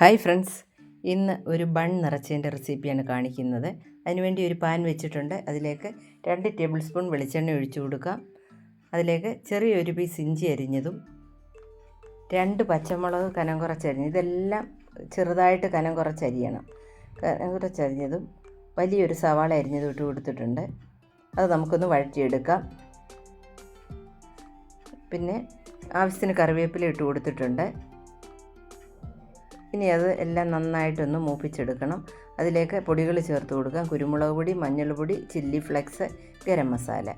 Hi friends ഇന്ന് ഒരു bun നിറച്ചതിന്റെ റെസിപ്പിയാണ് കാണിക്കുന്നത്. അതിനുവേണ്ടി ഒരു പാൻ വെച്ചിട്ടുണ്ട്. അതിലേക്ക് രണ്ട് ടേബിൾ സ്പൂൺ വെളിച്ചെണ്ണ ഒഴിച്ചു കൊടുക്കാം അതിലേക്ക് ചെറിയൊരു പീസ് ഇഞ്ചി അരിഞ്ഞതും രണ്ട് പച്ചമുളക് കനം കുറച്ചരിഞ്ഞ് ഇതെല്ലാം ചെറുതായിട്ട് കനം കുറച്ചരിയണം കനം കുറച്ചരിഞ്ഞതും വലിയൊരു സവാള അരിഞ്ഞതും ഇട്ട് കൊടുത്തിട്ടുണ്ട്. അത് നമുക്കൊന്ന് വഴറ്റിയെടുക്കാം. പിന്നെ ആവശ്യത്തിന് കറിവേപ്പില ഇട്ട് കൊടുത്തിട്ടുണ്ട്. ഇനി അത് എല്ലാം നന്നായിട്ടൊന്ന് മൂപ്പിച്ചെടുക്കണം. അതിലേക്ക് പൊടികൾ ചേർത്ത് കൊടുക്കാം കുരുമുളക് പൊടി മഞ്ഞൾപ്പൊടി ചില്ലി ഫ്ലെക്സ് ഗരം മസാല.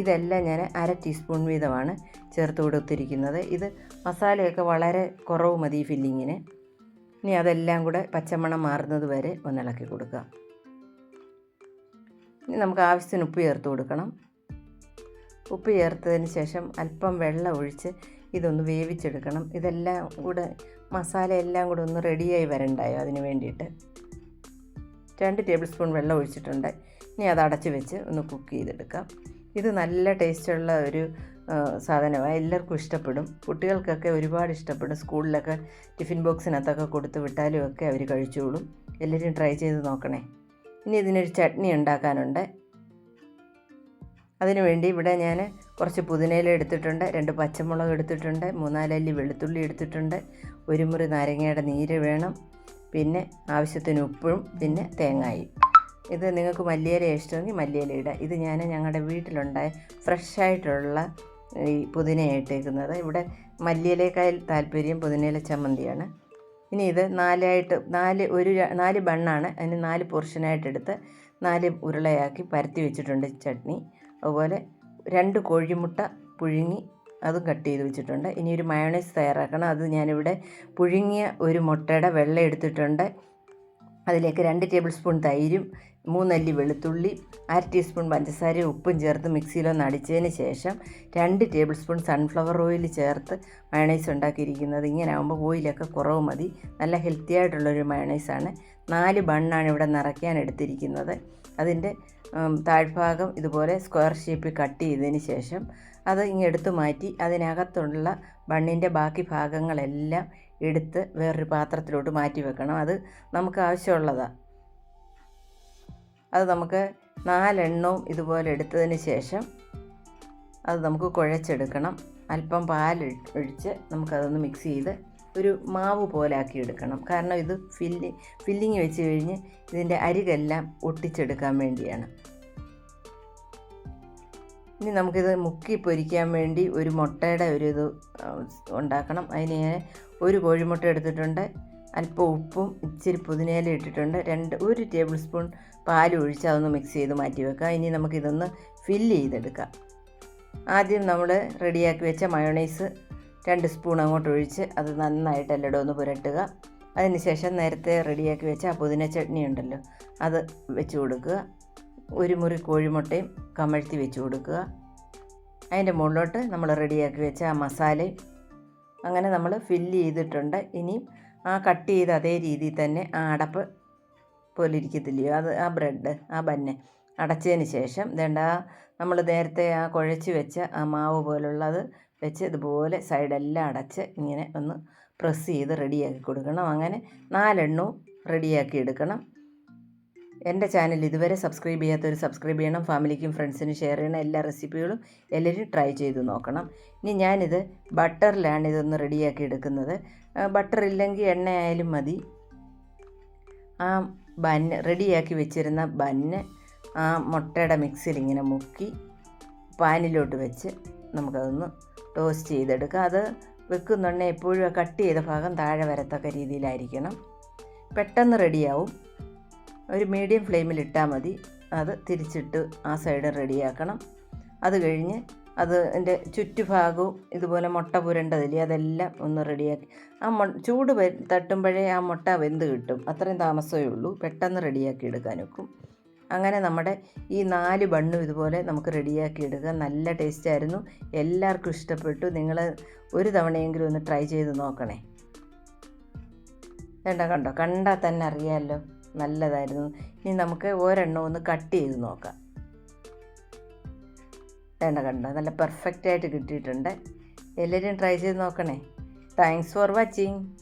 ഇതെല്ലാം ഞാൻ അര ടീസ്പൂൺ വീതമാണ് ചേർത്ത് കൊടുത്തിരിക്കുന്നത്. ഇത് മസാലയൊക്കെ വളരെ കുറവ് മതി ഫില്ലിങ്ങിന്. ഇനി അതെല്ലാം കൂടെ പച്ചമണം മാറുന്നത് വരെ ഒന്നിളക്കി കൊടുക്കാം ഇനി നമുക്ക് ആവശ്യത്തിന് ഉപ്പ് ചേർത്ത് കൊടുക്കണം. ഉപ്പ് ചേർത്തതിന് ശേഷം അല്പം വെള്ളം ഒഴിച്ച് ഇതൊന്ന് വേവിച്ചെടുക്കണം. ഇതെല്ലാം കൂടെ മസാല എല്ലാം കൂടെ ഒന്ന് റെഡിയായി വരണ്ടായോ അതിന് വേണ്ടിയിട്ട്? രണ്ട് ടേബിൾ സ്പൂൺ വെള്ളം ഒഴിച്ചിട്ടുണ്ട്. ഇനി അത് അടച്ച് വെച്ച് ഒന്ന് കുക്ക് ചെയ്തെടുക്കാം. ഇത് നല്ല ടേസ്റ്റുള്ള ഒരു സാധനമാണ് എല്ലാവർക്കും ഇഷ്ടപ്പെടും. കുട്ടികൾക്കൊക്കെ ഒരുപാട് ഇഷ്ടപ്പെടും. സ്കൂളിലൊക്കെ ടിഫിൻ ബോക്സിനകത്തൊക്കെ കൊടുത്ത് വിട്ടാലും ഒക്കെ അവർ കഴിച്ചോളും. എല്ലാവരും ട്രൈ ചെയ്ത് നോക്കണേ. ഇനി ഇതിനൊരു ചട്നി ഉണ്ടാക്കാനുണ്ട്. അതിനുവേണ്ടി ഇവിടെ ഞാൻ കുറച്ച് പുതിനയില എടുത്തിട്ടുണ്ട് രണ്ട് പച്ചമുളക് എടുത്തിട്ടുണ്ട് മൂന്നാലല്ലി വെളുത്തുള്ളി എടുത്തിട്ടുണ്ട് ഒരു മുറി നാരങ്ങയുടെ നീര് വേണം പിന്നെ ആവശ്യത്തിന് ഉപ്പും പിന്നെ തേങ്ങായും. ഇത് നിങ്ങൾക്ക് മല്ലിയില ഇഷ്ടമെങ്കിൽ മല്ലിയില ഇടുക. ഇത് ഞാൻ ഞങ്ങളുടെ വീട്ടിലുണ്ടായ ഫ്രഷായിട്ടുള്ള ഈ പുതിന ഇട്ടേക്കുന്നത്. ഇവിടെ മല്ലിയിലേക്കാൾ താല്പര്യം പുതിനയില ചമ്മന്തിയാണ്. ഇനി ഇത് നാലായിട്ട് നാല് ഒരു നാല് ബണ്ണാണ്. അതിന് നാല് പോർഷനായിട്ടെടുത്ത് നാല് ഉരുളയാക്കി പരത്തി വെച്ചിട്ടുണ്ട് ചട്നി. അതുപോലെ രണ്ട് കോഴിമുട്ട പുഴുങ്ങി അതും കട്ട് ചെയ്ത് വെച്ചിട്ടുണ്ട്. ഇനി ഒരു മയോണൈസ് തയ്യാറാക്കണം. അത് ഞാനിവിടെ പുഴുങ്ങിയ ഒരു മുട്ടയുടെ വെള്ള എടുത്തിട്ടുണ്ട്. അതിലേക്ക് രണ്ട് ടേബിൾ സ്പൂൺ തൈരും മൂന്നല്ലി വെളുത്തുള്ളി അര ടീസ്പൂൺ പഞ്ചസാരയും ഉപ്പും ചേർത്ത് മിക്സിയിലൊന്ന് അടിച്ചതിന് ശേഷം രണ്ട് ടേബിൾ സ്പൂൺ സൺഫ്ലവർ ഓയിൽ ചേർത്ത് മയണൈസ് ഉണ്ടാക്കിയിരിക്കുന്നത്. ഇങ്ങനെ ആകുമ്പോൾ ഓയിലൊക്കെ കുറവ് മതി. നല്ല ഹെൽത്തി ആയിട്ടുള്ളൊരു മയണൈസാണ്. നാല് ബണ്ണാണ് ഇവിടെ നിറയ്ക്കാൻ എടുത്തിരിക്കുന്നത്. അതിന്റെ താഴ്ഭാഗം ഇതുപോലെ സ്ക്വയർ ഷേപ്പിൽ കട്ട് ചെയ്തതിന് ശേഷം അത് ഇങ്ങെടുത്ത് മാറ്റി അതിനകത്തുള്ള ബണ്ണിന്റെ ബാക്കി ഭാഗങ്ങളെല്ലാം എടുത്ത് വേറൊരു പാത്രത്തിലോട്ട് മാറ്റി വെക്കണം. അത് നമുക്ക് ആവശ്യമുള്ളതാണ് അത് നമുക്ക് നാലെണ്ണവും ഇതുപോലെ എടുത്തതിന് ശേഷം അത് നമുക്ക് കുഴച്ചെടുക്കണം. അല്പം പാൽ ഒഴിച്ച് നമുക്കതൊന്ന് മിക്സ് ചെയ്ത് ഒരു മാവ് പോലെ ആക്കി എടുക്കണം. കാരണം ഇത് ഫില്ലി ഫില്ലിങ് വെച്ച് കഴിഞ്ഞ് ഇതിന്റെ അരികെല്ലാം ഒട്ടിച്ചെടുക്കാൻ വേണ്ടിയാണ്. ഇനി നമുക്കിത് മുക്കി പൊരിക്കാൻ വേണ്ടി ഒരു മുട്ടയുടെ ഒരു ഇത് ഉണ്ടാക്കണം. അതിന് ഞാൻ ഒരു കോഴിമുട്ട എടുത്തിട്ടുണ്ട്. അല്പം ഉപ്പും ഇച്ചിരി പുതിനയില ഇട്ടിട്ടുണ്ട്. രണ്ട് ഒരു ടേബിൾ സ്പൂൺ പാൽ ഒഴിച്ച് അതൊന്ന് മിക്സ് ചെയ്ത് മാറ്റി വെക്കാം. ഇനി നമുക്കിതൊന്ന് ഫില്ല് ചെയ്തെടുക്കാം. ആദ്യം നമ്മൾ റെഡിയാക്കി വെച്ച മയോണൈസ് രണ്ട് സ്പൂൺ അങ്ങോട്ട് ഒഴിച്ച് അത് നന്നായിട്ട് എല്ലായിടും ഒന്ന് പുരട്ടുക. അതിനുശേഷം നേരത്തെ റെഡിയാക്കി വെച്ച ആ പുതിന ചട്നി ഉണ്ടല്ലോ അത് വെച്ച് കൊടുക്കുക. ഒരു മുറി കോഴിമുട്ടയും കമഴ്ത്തി വെച്ച് കൊടുക്കുക. അതിന്റെ മുകളിലോട്ട് നമ്മൾ റെഡിയാക്കി വെച്ച ആ മസാലയും അങ്ങനെ നമ്മൾ ഫില്ല് ചെയ്തിട്ടുണ്ട്. ഇനി ആ കട്ട് ചെയ്ത് അതേ രീതിയിൽ തന്നെ ആ അടപ്പ് പോലെ ഇരിക്കത്തില്ലയോ? അത് ആ ബ്രെഡ് ആ ബന്നെ അടച്ചതിന് ശേഷം വേണ്ട നമ്മൾ നേരത്തെ ആ കുഴച്ച് വെച്ച ആ മാവ് പോലുള്ളത് വെച്ച് ഇതുപോലെ സൈഡെല്ലാം അടച്ച് ഇങ്ങനെ ഒന്ന് പ്രസ് ചെയ്ത് റെഡിയാക്കി കൊടുക്കണം. അങ്ങനെ നാലെണ്ണവും റെഡിയാക്കി എടുക്കണം. എന്റെ ചാനൽ ഇതുവരെ സബ്സ്ക്രൈബ് ചെയ്യാത്തവർ സബ്സ്ക്രൈബ് ചെയ്യണം. ഫാമിലിക്കും ഫ്രണ്ട്സിനും ഷെയർ ചെയ്യണം. എല്ലാ റെസിപ്പികളും എല്ലാവരും ട്രൈ ചെയ്ത് നോക്കണം. ഇനി ഞാനിത് ബട്ടറിലാണ് ഇതൊന്ന് റെഡിയാക്കി എടുക്കുന്നത്. ബട്ടർ ഇല്ലെങ്കിൽ എണ്ണ ആയാലും മതി. ആ ബന്ന് റെഡിയാക്കി വെച്ചിരുന്ന ബന്ന് ആ മുട്ടയുടെ മിക്സിൽ ഇങ്ങനെ മുക്കി പാനിലോട്ട് വെച്ച് നമുക്കതൊന്ന് ടോസ്റ്റ് ചെയ്തെടുക്കുക. അത് വെക്കുന്നുണ്ടെ എപ്പോഴും കട്ട് ചെയ്ത ഭാഗം താഴെ വരത്തക്ക രീതിയിലായിരിക്കണം. പെട്ടെന്ന് റെഡിയാവും ഒരു മീഡിയം ഫ്ലെയിമിൽ ഇട്ടാൽ മതി. അത് തിരിച്ചിട്ട് ആ സൈഡ് റെഡിയാക്കണം അത് കഴിഞ്ഞ് അത് എന്റെ ചുറ്റുഭാഗവും ഇതുപോലെ മുട്ട പുരണ്ടതില്ലേ അതെല്ലാം ഒന്ന് റെഡിയാക്കി ആ മൊ ചൂട് തട്ടുമ്പോഴേ ആ മുട്ട വെന്ത് കിട്ടും. അത്രയും താമസമേ ഉള്ളൂ. പെട്ടെന്ന് റെഡിയാക്കി എടുക്കാൻ വെക്കും അങ്ങനെ നമ്മുടെ ഈ നാല് ബണ്ണും ഇതുപോലെ നമുക്ക് റെഡിയാക്കി എടുക്കുക നല്ല ടേസ്റ്റ് ആയിരുന്നു. എല്ലാവർക്കും ഇഷ്ടപ്പെട്ടു. നിങ്ങൾ ഒരു തവണയെങ്കിലും ഒന്ന് ട്രൈ ചെയ്ത് നോക്കണേ. വേണ്ട കണ്ടോ? കണ്ടാൽ തന്നെ അറിയാമല്ലോ നല്ലതായിരുന്നു. ഇനി നമുക്ക് ഒരെണ്ണം ഒന്ന് കട്ട് ചെയ്ത് നോക്കാം. വേണ്ട കണ്ടോ? നല്ല പെർഫെക്റ്റായിട്ട് കിട്ടിയിട്ടുണ്ട്. എല്ലാവരും ട്രൈ ചെയ്ത് നോക്കണേ. Thanks for watching